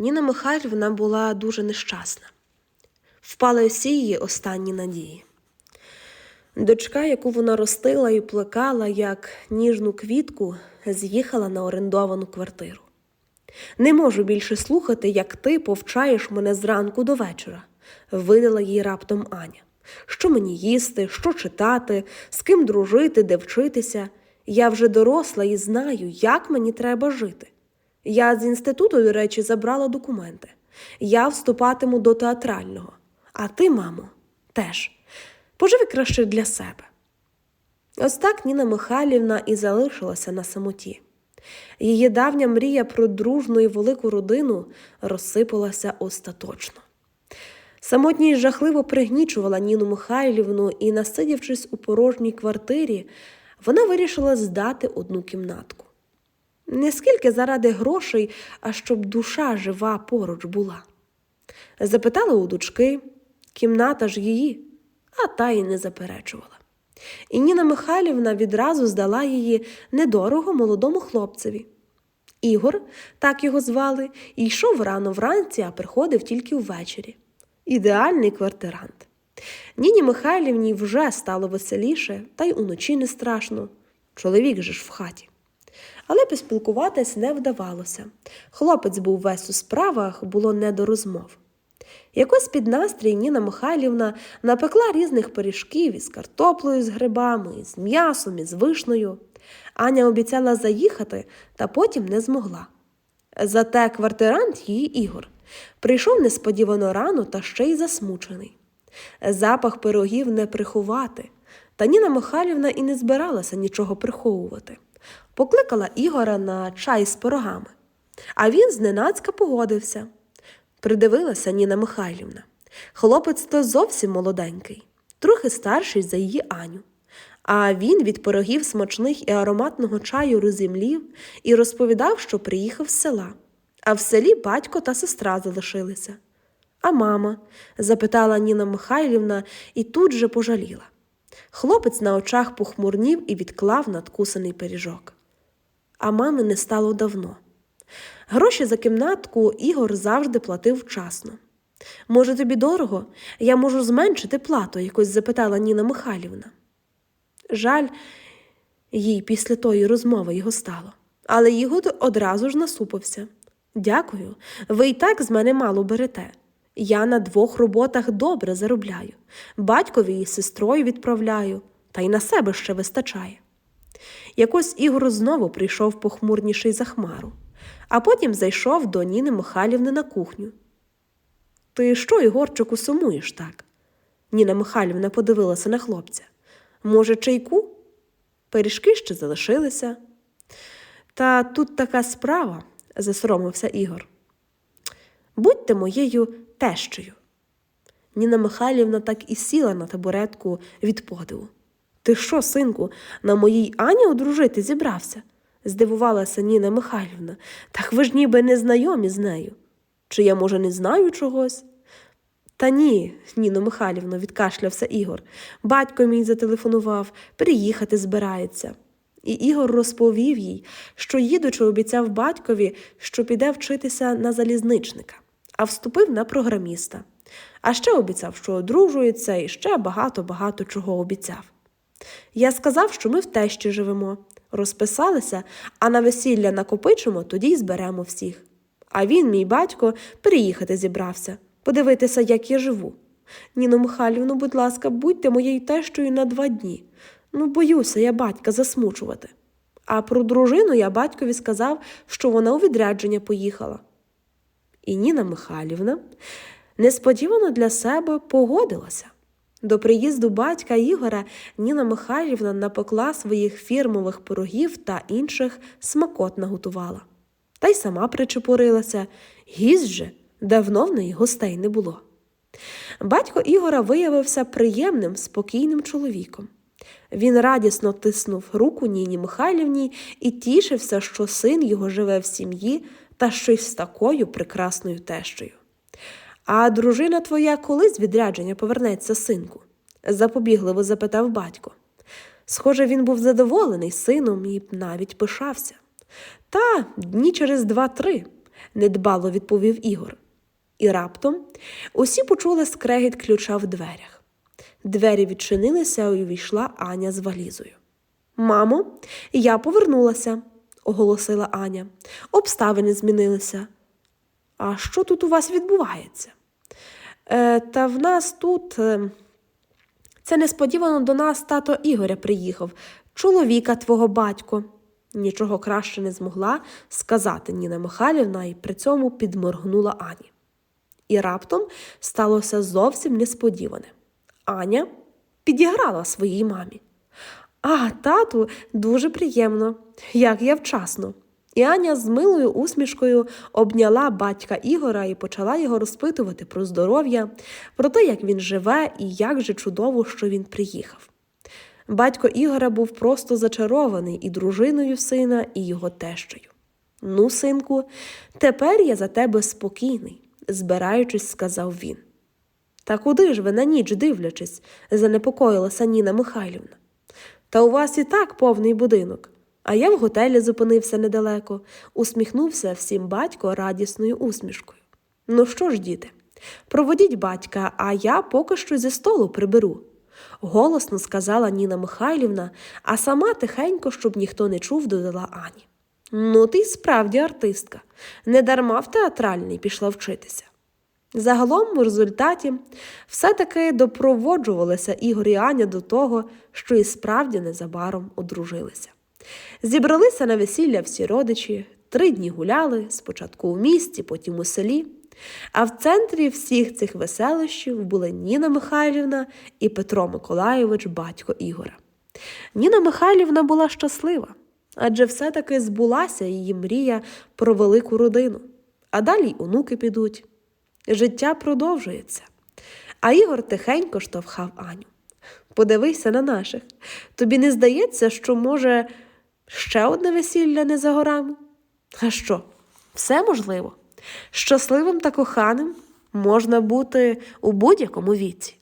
Ніна Михайлівна була дуже нещасна. Впали всі її останні надії. Дочка, яку вона ростила і плекала, як ніжну квітку, з'їхала на орендовану квартиру. Не можу більше слухати, як ти повчаєш мене зранку до вечора, видала їй раптом Аня. Що мені їсти, що читати, з ким дружити, де вчитися. Я вже доросла і знаю, як мені треба жити. Я з інституту, до речі, забрала документи. Я вступатиму до театрального. А ти, мамо, теж. Поживи краще для себе. Ось так Ніна Михайлівна і залишилася на самоті. Її давня мрія про дружну і велику родину розсипалася остаточно. Самотність жахливо пригнічувала Ніну Михайлівну, і, насидівшись у порожній квартирі, вона вирішила здати одну кімнатку. Не скільки заради грошей, а щоб душа жива поруч була. Запитала у дочки, кімната ж її, а та й не заперечувала. І Ніна Михайлівна відразу здала її недорого молодому хлопцеві. Ігор, так його звали, йшов рано вранці, а приходив тільки ввечері. Ідеальний квартирант. Ніні Михайлівні вже стало веселіше, та й уночі не страшно. Чоловік же ж в хаті. Але поспілкуватись не вдавалося. Хлопець був весь у справах, було не до розмов. Якось під настрій Ніна Михайлівна напекла різних пиріжків із картоплею з грибами, із м'ясом, із вишнею. Аня обіцяла заїхати, та потім не змогла. Зате квартирант її Ігор прийшов несподівано рано та ще й засмучений. Запах пирогів не приховати, та Ніна Михайлівна і не збиралася нічого приховувати. Покликала Ігора на чай з пирогами, а він зненацька погодився. Придивилася Ніна Михайлівна. Хлопець то зовсім молоденький, трохи старший за її Аню. А він від пирогів смачних і ароматного чаю розімлів і розповідав, що приїхав з села, а в селі батько та сестра залишилися. А мама? запитала Ніна Михайлівна і тут же пожаліла. Хлопець на очах похмурнів і відклав надкусаний пиріжок. А мами не стало давно. Гроші за кімнатку Ігор завжди платив вчасно. Може, тобі дорого? Я можу зменшити плату, якось запитала Ніна Михайлівна. Жаль, їй після тої розмови його стало, але Ігор одразу ж насупився. Дякую, ви і так з мене мало берете. Я на двох роботах добре заробляю, батькові і сестрою відправляю, та й на себе ще вистачає. Якось Ігор знову прийшов похмурніший за хмару, а потім зайшов до Ніни Михайлівни на кухню. Ти що, Ігорчику, сумуєш так? Ніна Михайлівна подивилася на хлопця. Може, чайку? Пиріжки ще залишилися. Та тут така справа, засоромився Ігор. Будьте моєю тещою. Ніна Михайлівна так і сіла на табуретку від подиву. Ти що, синку, на моїй Ані одружити зібрався? здивувалася Ніна Михайлівна. Так ви ж ніби не знайомі з нею. Чи я, може, не знаю чогось? Та ні, Ніно Михайлівно, відкашлявся Ігор. Батько мій зателефонував, приїхати збирається. І Ігор розповів їй, що їдучи, обіцяв батькові, що піде вчитися на залізничника, а вступив на програміста. А ще обіцяв, що одружується, і ще багато-багато чого обіцяв. Я сказав, що ми в тещі живемо, розписалися, а на весілля накопичимо, тоді й зберемо всіх. А він, мій батько, приїхати зібрався, подивитися, як я живу. Ніно Михайлівну, будь ласка, будьте моєю тещою на два дні. Ну, боюся я батька засмучувати. А про дружину я батькові сказав, що вона у відрядження поїхала. І Ніна Михайлівна несподівано для себе погодилася. До приїзду батька Ігора Ніна Михайлівна напекла своїх фірмових пирогів та інших смакот наготувала. Та й сама причепурилася, гість же давно в неї гостей не було. Батько Ігора виявився приємним, спокійним чоловіком. Він радісно тиснув руку Ніні Михайлівні і тішився, що син його живе в сім'ї та щось з такою прекрасною тещою. А дружина твоя коли з відрядження повернеться, синку? запобігливо запитав батько. Схоже, він був задоволений сином і навіть пишався. Та дні через два-три. недбало відповів Ігор. І раптом усі почули скрегіт ключа в дверях. Двері відчинилися і увійшла Аня з валізою. Мамо, я повернулася, оголосила Аня. Обставини змінилися. А що тут у вас відбувається? Е, та в нас тут. Е, це несподівано до нас тато Ігоря приїхав, чоловіка твого батько. Нічого краще не змогла сказати Ніна Михайлівна і при цьому підморгнула Ані. І раптом сталося зовсім несподіване. Аня підіграла своїй мамі. А, тату, дуже приємно, як я вчасно. І Аня з милою усмішкою обняла батька Ігора і почала його розпитувати про здоров'я, про те, як він живе і як же чудово, що він приїхав. Батько Ігора був просто зачарований і дружиною сина, і його тещою. Ну, синку, тепер я за тебе спокійний, збираючись, сказав він. Та куди ж ви на ніч дивлячись? занепокоїлася Ніна Михайлівна. Та у вас і так повний будинок. А я в готелі зупинився недалеко, усміхнувся всім батько радісною усмішкою. Ну що ж, діти, проводіть батька, а я поки що зі столу приберу. Голосно сказала Ніна Михайлівна, а сама тихенько, щоб ніхто не чув, додала Ані. Ну, ти справді артистка. Недарма в театральний пішла вчитися. Загалом, у результаті, все-таки допроводжувалися Ігор і Аня до того, що і справді незабаром одружилися. Зібралися на весілля всі родичі, три дні гуляли, спочатку у місті, потім у селі. А в центрі всіх цих веселищів були Ніна Михайлівна і Петро Миколайович, батько Ігора. Ніна Михайлівна була щаслива, адже все-таки збулася її мрія про велику родину, а далі й онуки підуть. Життя продовжується. А Ігор тихенько штовхав Аню. Подивися на наших. Тобі не здається, що, може, ще одне весілля не за горами? А що? Все можливо. Щасливим та коханим можна бути у будь-якому віці.